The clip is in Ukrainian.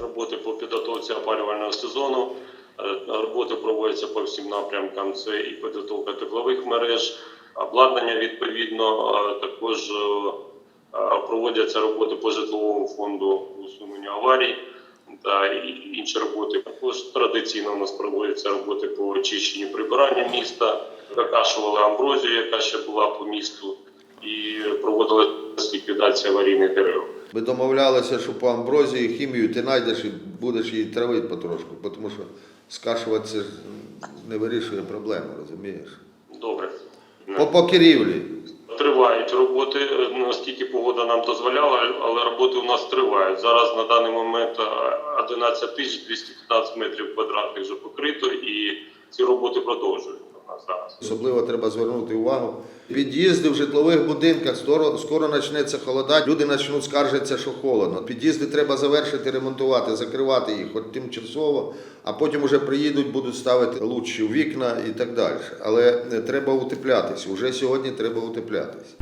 роботи по підготовці опалювального сезону. Е, Роботи проводяться по всім напрямкам. Це і підготовка теплових мереж, обладнання відповідно. е, Також е, проводяться роботи по житловому фонду усунення аварій та інші роботи. Також традиційно у нас проводяться роботи по очищенню прибиранню міста, викашували амброзію, яка ще була по місту, і проводилася ліквідація аварійних дерев. Ми домовлялися, що по амброзії хімію ти знайдеш і будеш її травити потрошку, тому що скашувати це ж не вирішує проблему, розумієш? Добре. По покерівлі. Тривають роботи, наскільки погода нам дозволяла, але роботи у нас тривають. Зараз на даний момент е, 11 тисяч 215 метрів квадратних вже покрито, і ці роботи продовжують нас зараз. Особливо треба звернути увагу. Під'їзди в житлових будинках скоро, скоро почнеться холода. Люди почнуть скаржитися, що холодно. Під'їзди треба завершити, ремонтувати, закривати їх хоч тимчасово, а потім вже приїдуть, будуть ставити лучші вікна і так далі. Але е, треба утеплятись. Уже сьогодні треба утеплятись.